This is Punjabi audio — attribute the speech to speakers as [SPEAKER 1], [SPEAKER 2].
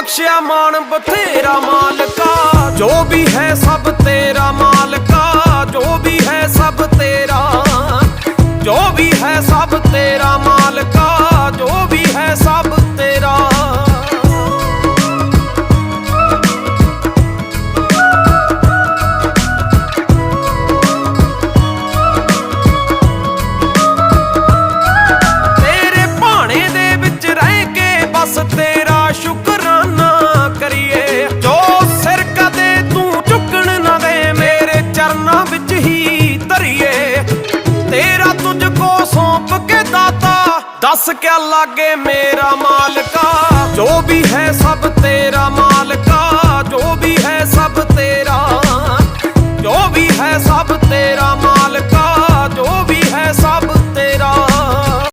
[SPEAKER 1] ਬਖਸ਼ਿਆ ਮਾਨ ਬਥੇਰਾ ਮਾਲਕਾ, ਜੋ ਵੀ ਹੈ ਸਭ ਤੇਰਾ ਮਾਲਕਾ, ਜੋ ਵੀ ਹੈ ਸਭ ਤੇਰਾ, ਜੋ ਵੀ ਹੈ ਸਭ ਤੇਰਾ ਮਾਲਕਾ, ਜੋ ਵੀ ਹੈ ਸਭ ਤੇਰਾ। ਤੇਰੇ ਭਾਣੇ ਦੇ ਵਿੱਚ ਰਹਿ ਕੇ ਬਸ ਤੇਰਾ ਸ਼ੁਕਰ ਤੁਝ ਕੋ ਸੌਂਪ ਕੇ ਦਾਤਾ ਦੱਸ ਕਿਆ ਲਾਗੇ ਮੇਰਾ ਮਾਲਕਾ ਜੋ ਵੀ ਹੈ ਸਭ ਤੇਰਾ ਮਾਲਕਾ ਜੋ ਵੀ ਹੈ ਸਭ ਤੇਰਾ ਜੋ ਵੀ ਹੈ ਸਭ ਤੇਰਾ